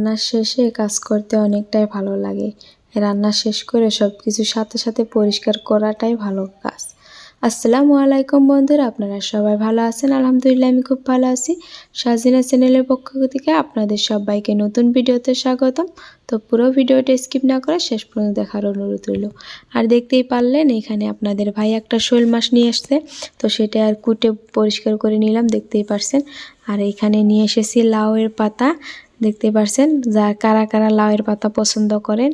রান্নার শেষে কাজ করতে অনেকটাই ভালো লাগে। রান্না শেষ করে সব কিছু সাথে সাথে পরিষ্কার করাটাই ভালো কাজ। আসসালামু আলাইকুম বন্ধুরা, আপনারা সবাই ভালো আছেন? আলহামদুলিল্লাহ, আমি খুব ভালো আছি। সাজিনা চ্যানেলের পক্ষ থেকে আপনাদের সবাইকে নতুন ভিডিওতে স্বাগতম। তো পুরো ভিডিওটা স্কিপ না করে শেষ পর্যন্ত দেখার অনুরোধ রইল। আর দেখতেই পারলেন, এখানে আপনাদের ভাই একটা শোল মাছ নিয়ে আসছে। তো সেটা আর কুটে পরিষ্কার করে নিলাম, দেখতেই পারছেন। আর এখানে নিয়ে এসেছি লাউয়ের পাতা। দেখতে পারছেন? যা কারা কারা লাউয়ের পাতা পছন্দ করেন,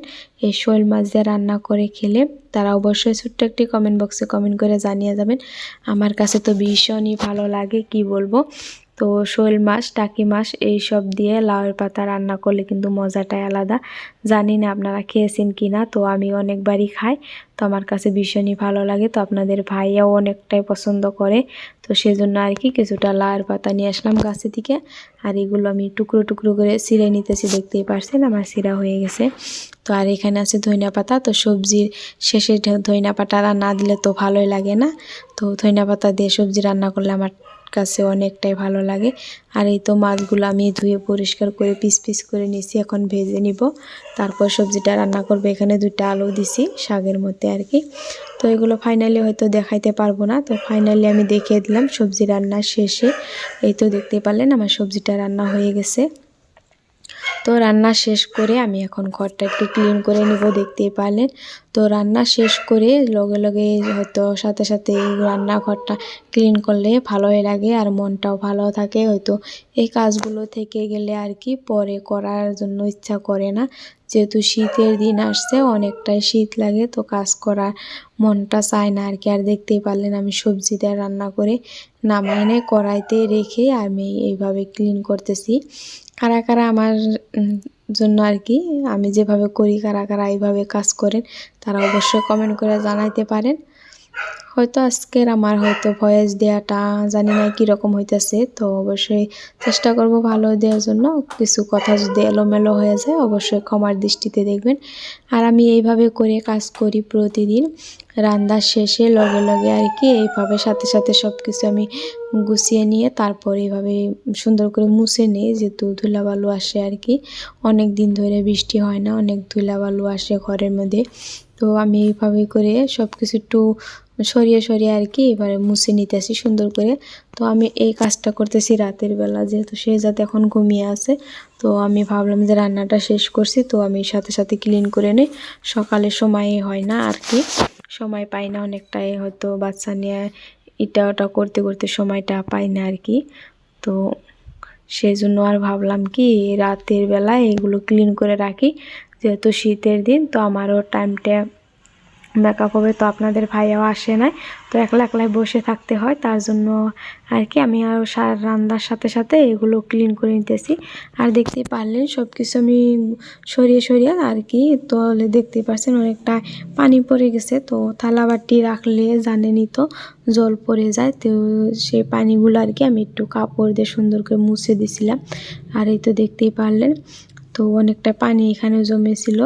এই শোল মাছ দিয়ে রান্না করে খেলে তারা অবশ্যই ছোট্ট একটি কমেন্ট বক্সে কমেন্ট করে জানিয়ে যাবেন। আমার কাছে তো ভীষণই ভালো লাগে, কি বলব? তো শোল মাছ, টাকি মাছ এই সব দিয়ে লাউয়ের পাতা রান্না করলে কিন্তু মজাটাই আলাদা। জানি না আপনারা খেয়েছেন কি না, তো আমি অনেকবারই খাই, তো আমার কাছে ভীষণই ভালো লাগে, তো আপনাদের ভাইয়াও অনেকটাই পছন্দ করে, তো সেজন্য আর কি কিছুটা লাউয়ের পাতা নিয়ে আসলাম গাছে থেকে আর এগুলো আমি টুকরো টুকরো করে সিরে নিতেছি, দেখতেই পারছেন আমার সিরা হয়ে গেছে। তো আর এখানে আছে ধইনা পাতা, তো সবজির শেষে ধইনা পাতা না দিলে তো ভালোই লাগে না, তো ধইনা পাতা দিয়ে সবজি রান্না করলে আমার কাছে অনেকটাই ভালো লাগে। আর এই তো মাছগুলো আমি ধুয়ে পরিষ্কার করে পিস পিস করে নিছি এখন ভেজে নিব। তারপর সবজিটা রান্না করব, এখানে দুইটা আলু দিছি শাকের মধ্যে আর কি। তো এগুলো ফাইনালি হয়তো দেখাইতে পারব না। তো ফাইনালি আমি দেখিয়ে দিলাম সবজি রান্না শেষে। এই তো দেখতে পারলেন আমার সবজিটা রান্না হয়ে গেছে। তো রান্না শেষ করে আমি এখন ঘরটা একটু ক্লিন করে নেব, দেখতেই পারলেন। তো রান্না শেষ করে লগে লগে হয়তো সাথে সাথে রান্নাঘরটা ক্লিন করলে ভালোই লাগে আর মনটাও ভালো থাকে। হয়তো এই কাজগুলো থেকে গেলে আর কি পরে করার জন্য ইচ্ছা করে না। যেহেতু শীতের দিন আসছে, অনেকটাই শীত লাগে, তো কাজ করার মনটা চায় না আর কি। আর দেখতেই পারলেন আমি সবজিটা রান্না করে নামাই নেই কড়াইতে রেখে আমি এইভাবে ক্লিন করতেছি। কারা কারা আমার জন্য আর কি, আমি যেভাবে করি, কারা কারা এইভাবে কাজ করেন, তারা অবশ্যই কমেন্ট করে জানাইতে পারেন। হয়তো আজকের আমার হয়তো ভয়েস দেওয়াটা জানি না কীরকম হইতেছে, তো অবশ্যই চেষ্টা করব ভালো দেওয়ার জন্য। কিছু কথা যদি এলোমেলো হয়ে যায়, অবশ্যই ক্ষমার দৃষ্টিতে দেখবেন। আর আমি এইভাবে করে কাজ করি প্রতিদিন রান্নার শেষে লগে লগে আর কি এইভাবে সাথে সাথে সব কিছু আমি গুছিয়ে নিয়ে তারপর এইভাবে সুন্দর করে মুছে নিই, যেহেতু ধুলাবালু আসে আর কি। অনেক দিন ধরে বৃষ্টি হয় না, অনেক ধুলাবালু আসে ঘরের মধ্যে। তো আমি এইভাবে করে সব কিছু একটু সরিয়ে সরিয়ে আর কি এবারে মুছে নিতেছি সুন্দর করে। তো আমি এই কাজটা করতেছি রাতের বেলা, যেহেতু সে যাতে এখন ঘুমিয়ে আছে। তো আমি ভাবলাম যে রান্নাটা শেষ করছি, তো আমি সাথে সাথে ক্লিন করে নিই। সকালে সময় হয় না আর কি। সময় পাই না অনেকটাই, হয়তো বাচ্চা নিয়ে এটা ওটা করতে করতে সময়টা পাই না আর কি। তো সেই জন্য আর ভাবলাম কি, রাতের বেলায় এগুলো ক্লিন করে রাখি। যেহেতু শীতের দিন, তো আমারও টাইমটা মেকআপ হবে তো আপনাদের ভাইয়াও আসে নাই, তো একলা একলাই বসে থাকতে হয়। তার জন্য আর কি আমি আরও রান্নার সাথে সাথে এগুলো ক্লিন করে নিতেছি। আর দেখতে পারলেন সব কিছু আমি সরিয়ে সরিয়ে আর কি তো দেখতে পাচ্ছেন অনেকটা পানি পড়ে গেছে। তো থালা বাটি রাখলে জানেনি তো জল পড়ে যায়, তো সেই পানিগুলো আর কি আমি একটু কাপড় দিয়ে সুন্দর করে মুছে দিছিলাম। আর এই তো দেখতেই পারলেন, তো অনেকটা পানি এখানে জমেছিল।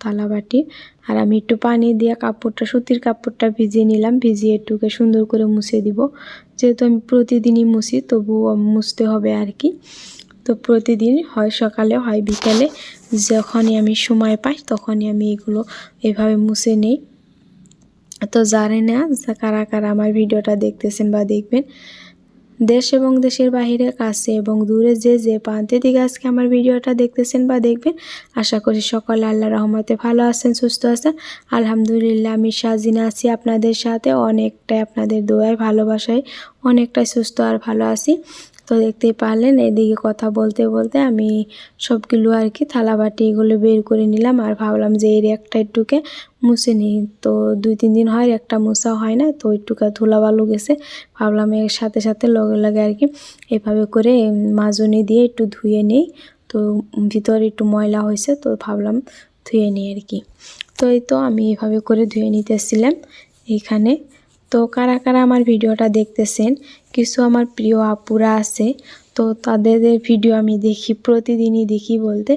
থালা বাটি আর আমি একটু পানি দিয়ে কাপড়টা, সুতির কাপড়টা ভিজিয়ে নিলাম। ভিজিয়ে একটুকে সুন্দর করে মুছে দিব। যেহেতু আমি প্রতিদিনই মুছি, তবুও মুছতে হবে আর কি। তো প্রতিদিন হয় সকালে, হয় বিকালে। যখনই আমি সময় পাই, তখনই আমি এগুলো এভাবে মুছে নেই। তো জানে না, কারা কারা আমার ভিডিওটা দেখতেছেন বা দেখবেন দেশ এবং দেশের বাহিরে, কাছে এবং দূরে যে যে প্রান্তে দিকে আজকে আমার ভিডিওটা দেখতেছেন বা দেখবেন, আশা করি সকলে আল্লাহ রহমতে ভালো আছেন, সুস্থ আছেন। আলহামদুলিল্লাহ আমি সাজিনা আছি আপনাদের সাথে, অনেকটাই আপনাদের দোয়ায়, ভালোবাসায়, অনেকটাই সুস্থ আর ভালো আছি। তো দেখতেই পারলেন, এদিকে কথা বলতে বলতে আমি সবগুলো আর কি থালা বাটি এগুলো বের করে নিলাম আর ভাবলাম যে এর একটা একটুকে মুছে নিই। তো দুই, তিন দিন হয় একটা মুছা হয় না, তো একটুকা ধুলা বালু গেছে। ভাবলাম এর সাথে সাথে লগে লগে আর কি এভাবে করে মাজনি দিয়ে একটু ধুয়ে নিই। তো ভিতরে একটু ময়লা হয়েছে, তো ভাবলাম ধুয়ে নিই আর কি। তো এই তো আমি এভাবে করে ধুয়ে নিতেছিলাম এইখানে তো কারা কারা আমার ভিডিওটা দেখতেছেন, কিছু আমার প্রিয় আপুরা আছে, তো তাদের ভিডিও আমি দেখি, প্রতিদিনই দেখি বলতে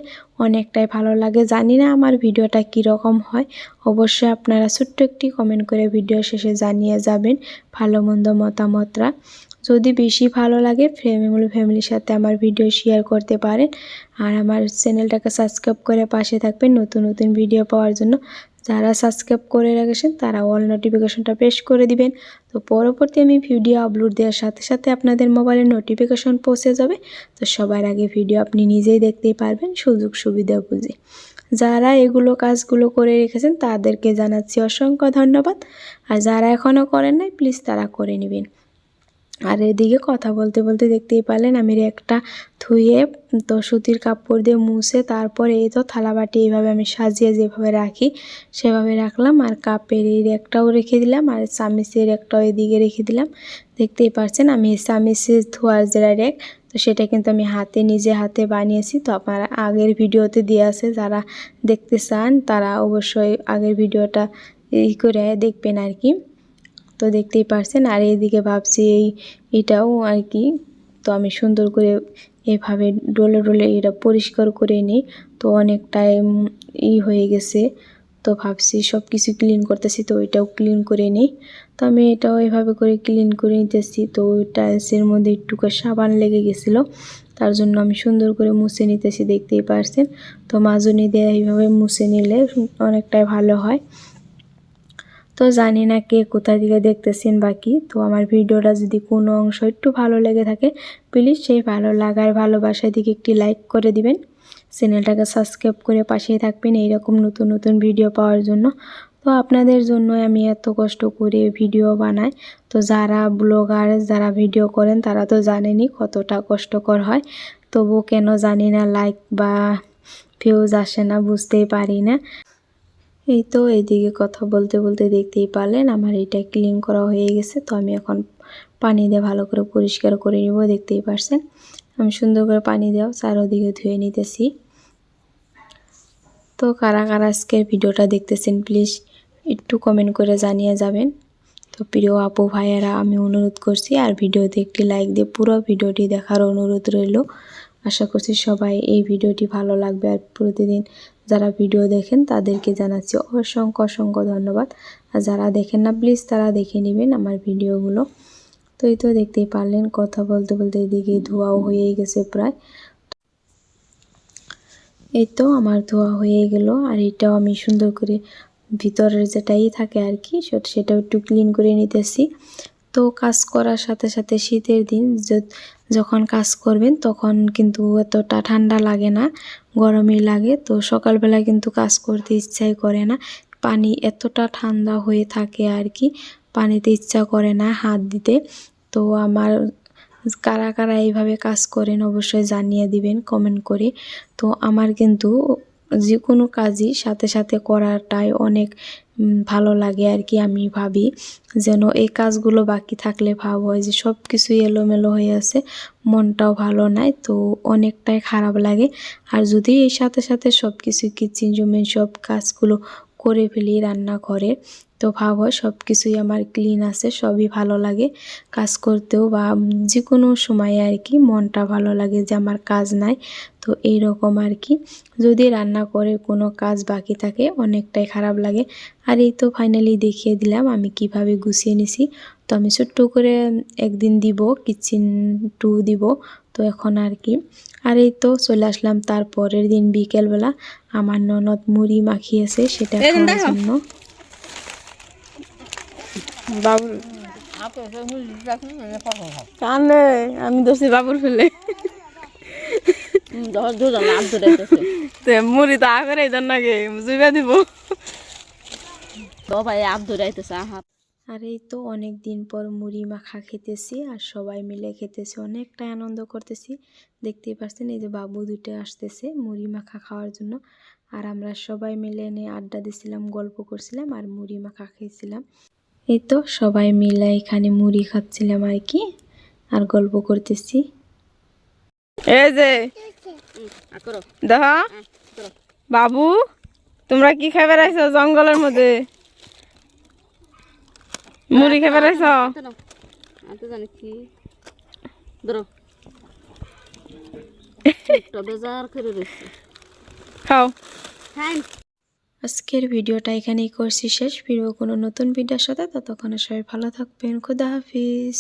অনেকটাই ভালো লাগে। জানি না আমার ভিডিওটা কীরকম হয়, অবশ্যই আপনারা ছোট্ট একটি কমেন্ট করে ভিডিও শেষে জানিয়ে যাবেন ভালো মন্দ মতামতরা। যদি বেশি ভালো লাগে ফ্যামিলি ফ্যামিলির সাথে আমার ভিডিও শেয়ার করতে পারেন। আর আমার চ্যানেলটাকে সাবস্ক্রাইব করে পাশে থাকবেন নতুন নতুন ভিডিও পাওয়ার জন্য। যারা সাবস্ক্রাইব করে রেখেছেন, তারা অল নোটিফিকেশনটা প্রেস করে দিবেন। তো পরবর্তী আমি ভিডিও আপলোড দেওয়ার সাথে সাথে আপনাদের মোবাইলে নোটিফিকেশন পৌঁছে যাবে। তো সবার আগে ভিডিও আপনি নিজেই দেখতেই পারবেন, সুযোগ সুবিধা বুঝে। যারা এগুলো কাজগুলো করে রেখেছেন, তাদেরকে জানাচ্ছি অসংখ্য ধন্যবাদ। আর যারা এখনও করেন নাই প্লিজ তারা করে নেবেন। আর এদিকে কথা বলতে বলতে দেখতেই পারলেন আমি একটা ধুয়ে তো সুতির কাপড় দিয়ে মুছে তারপরে এই তো থালা বাটি এইভাবে আমি সাজিয়ে যেভাবে রাখি, সেভাবে রাখলাম। আর কাপের এই একটাও রেখে দিলাম আর চামিচের একটাও এদিকে রেখে দিলাম। দেখতেই পাচ্ছেন আমি চামিচের ধোয়ার যে রেক, তো সেটা কিন্তু আমি হাতে, নিজে হাতে বানিয়েছি। তো আপনারা আগের ভিডিওতে দিয়ে আছে, যারা দেখতে চান তারা অবশ্যই আগের ভিডিওটা এই করে দেখবেন আর কি। তো দেখতেই পারছেন। আর এইদিকে ভাবছি এই এটাও আর কি। তো আমি সুন্দর করে এভাবে ডলে ডলে এটা পরিষ্কার করে নিই। তো অনেকটাই উম, ই হয়ে গেছে। তো ভাবছি সব কিছু ক্লিন করতেছি তো ওইটাও ক্লিন করে নিই। তো আমি এটাও এভাবে করে ক্লিন করে নিতেছি। তো ওই টাইলসের মধ্যে একটুকু সাবান লেগে গেছিল। তার জন্য আমি সুন্দর করে মুছে নিতেছি দেখতেই পারছেন। তো মাজুনি দিয়ে এইভাবে মুছে নিলে অনেকটাই ভালো হয়। তো জানি না কে কোথা থেকে দেখতেছেন বাকি তো আমার ভিডিওটা যদি কোনো অংশ একটু ভালো লেগে থাকে প্লিজ সেই ভালো লাগার ভালোবাসার দিকে একটি লাইক করে দিবেন। চ্যানেলটাকে সাবস্ক্রাইব করে পাশেই থাকবেন এইরকম নতুন নতুন ভিডিও পাওয়ার জন্য। তো আপনাদের জন্য আমি এত কষ্ট করে ভিডিও বানাই। তো যারা ব্লগার যারা ভিডিও করেন, তারা তো জানেনই কতটা কষ্টকর হয়। তবু কেন জানি না লাইক বা ভিউজ আসে না, বুঝতেই পারি না। এই তো এইদিকে কথা বলতে বলতে দেখতেই পারলেন আমার এটা ক্লিন করা হয়ে গেছে, তো আমি এখন পানি দিয়ে ভালো করে পরিষ্কার করে নিব, দেখতেই পারছেন। আমি সুন্দর করে পানি দেওয়া চারোদিকে ধুয়ে নিতেছি। তো কারা কারা আজকের ভিডিওটা দেখতেছেন প্লিজ একটু কমেন্ট করে জানিয়ে যাবেন। তো প্রিয় আপু, ভাইয়েরা, আমি অনুরোধ করছি, আর ভিডিওতে একটি লাইক দিয়ে পুরো ভিডিওটি দেখার অনুরোধ রইল। আশা করছি সবাই এই ভিডিওটি ভালো লাগবে, আর প্রতিদিন যারা ভিডিও দেখেন তাদেরকে জানাচ্ছি অসংখ্য অসংখ্য ধন্যবাদ। আর যারা দেখেন না প্লিজ তারা দেখে নেবেন আমার ভিডিওগুলো। তো এই তো দেখতেই পারলেন, কথা বলতে বলতে এদিকে ধোয়াও হয়েই গেছে প্রায়। এই তো আমার ধোয়া হয়ে গেল, আর এটাও আমি সুন্দর করে ভিতরের যেটাই থাকে আর কি, সেটা- সেটাও একটু ক্লিন করে নিতেছি। তো কাজ করার সাথে সাথে শীতের দিন যখন কাজ করবেন তখন কিন্তু এতটা ঠান্ডা লাগে না, গরমই লাগে। তো সকালবেলা কিন্তু কাজ করতে ইচ্ছাই করে না। পানি এতটা ঠান্ডা হয়ে থাকে আর কি, পানিতে ইচ্ছা করে না হাত দিতে। তো আমার কারা কারা এইভাবে কাজ করেন অবশ্যই জানিয়ে দিবেন কমেন্ট করে। তো আমার কিন্তু যে কোনো কাজই সাথে সাথে করাটাই অনেক ভালো লাগে আর কি আমি ভাবি। যেন এই কাজগুলো বাকি থাকলে ভাব হয়, যে সব কিছু এলোমেলো হয়ে আছে, মনটাও ভালো নাই, তো অনেকটাই খারাপ লাগে। আর যদি এই সাথে সাথে সব কিছু কিচেন জুমেন সব কাজগুলো করে ফেলি রান্না করে তো ভাব হয় সব কিছুই আমার ক্লিন আছে, সবই ভালো লাগে। কাজ করতেও বা যে কোনো সময়ে আর কি মনটা ভালো লাগে যে আমার কাজ নাই, তো এই রকম আর কি। যদি রান্না করে কোনো কাজ বাকি থাকে অনেকটাই খারাপ লাগে। আর এই তো ফাইনালি দেখিয়ে দিলাম আমি কীভাবে গুছিয়ে নিছি। তো আমি ছোট্ট করে একদিন দিব কিচেন টু দিব। তো এখন আর কি। আর এই তো চলে আসলাম তার পরের দিন বিকেলবেলা। আমার ননদ মুড়ি মাখিয়েছে সেটা খাওয়ার জন্য। কানে আমি দোষী বাবুর ফেলে। তে মুড়ি তো আগরে দেন নাকি জুইবা দিব। আর এই তো অনেক দিন পর মুড়ি মাখা খেতেছি আর সবাই মিলে খেতেছি, অনেকটাই আনন্দ করতেছি। দেখতেই পাচ্ছেন এই যে বাবু দুটো আসতেছে মুড়ি মাখা খাওয়ার জন্য। আর আমরা সবাই মিলে এনে আড্ডা দিছিলাম, গল্প করছিলাম আর মুড়ি মাখা খেয়েছিলাম। এই তো সবাই মিলে এখানে মুড়ি খাচ্ছিলাম আর কি, আর গল্প করতেছি। এই যে বাবু, তোমরা কি খাইবে রাইছো জঙ্গলের মধ্যে? মুড়ি খাইবে রাইছো খাও। আজকের ভিডিওটা এখানেই করছি শেষ। ফিরবো কোনো নতুন ভিডিওর সাথে। ততক্ষণে সবাই ভালো থাকবেন। খুদা হাফিজ।